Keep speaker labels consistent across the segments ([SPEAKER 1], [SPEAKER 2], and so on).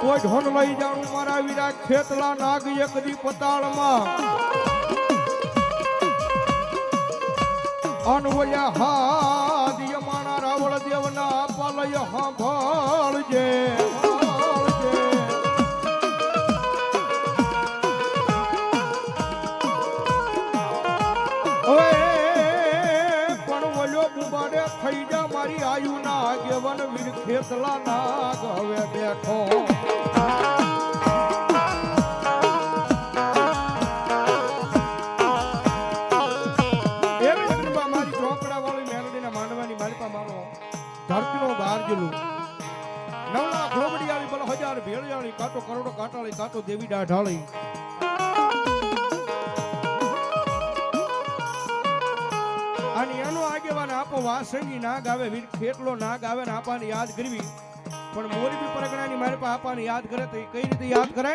[SPEAKER 1] કોઈ ઢોન લઈ જાણું મારા વીરા ખેતલા નાગ એક દી પતાળમાં અનવયા હા માણા રાવળ દેવના પાલય હા સાંભળજે. મારી આયુ ના આગેવન વીર ખેતલા નાગ. હવે બેઠો બહાર જેલું નવલા ઘોબડી આવી ભલે હજાર ભેળિયાળી, કાંટો કરોડો કાંટાળી, કાંટો દેવી દાઢાળી. તો વાસંગી નાગ આવે, વીર ખેટલો નાગ આવે ને આપાને યાદ કરવી. પણ મોરબી પરગણાની મારી પાસે આપાને યાદ કરે તો કઈ રીતે યાદ કરે?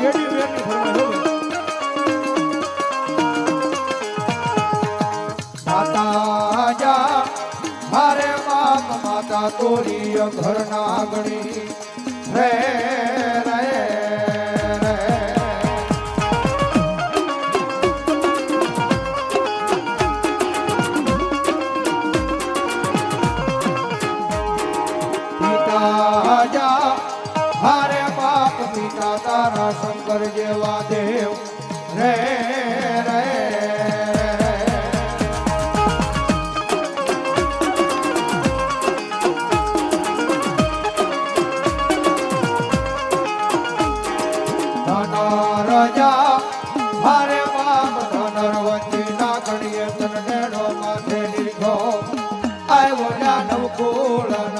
[SPEAKER 1] કેડી વેરની ફરમાઈ હોય ઘરના ગણી રે હારે બાપ પિતા તારા શંકર જેવા દેવ. રે રે ધન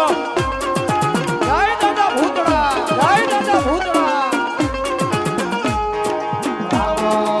[SPEAKER 2] Oh.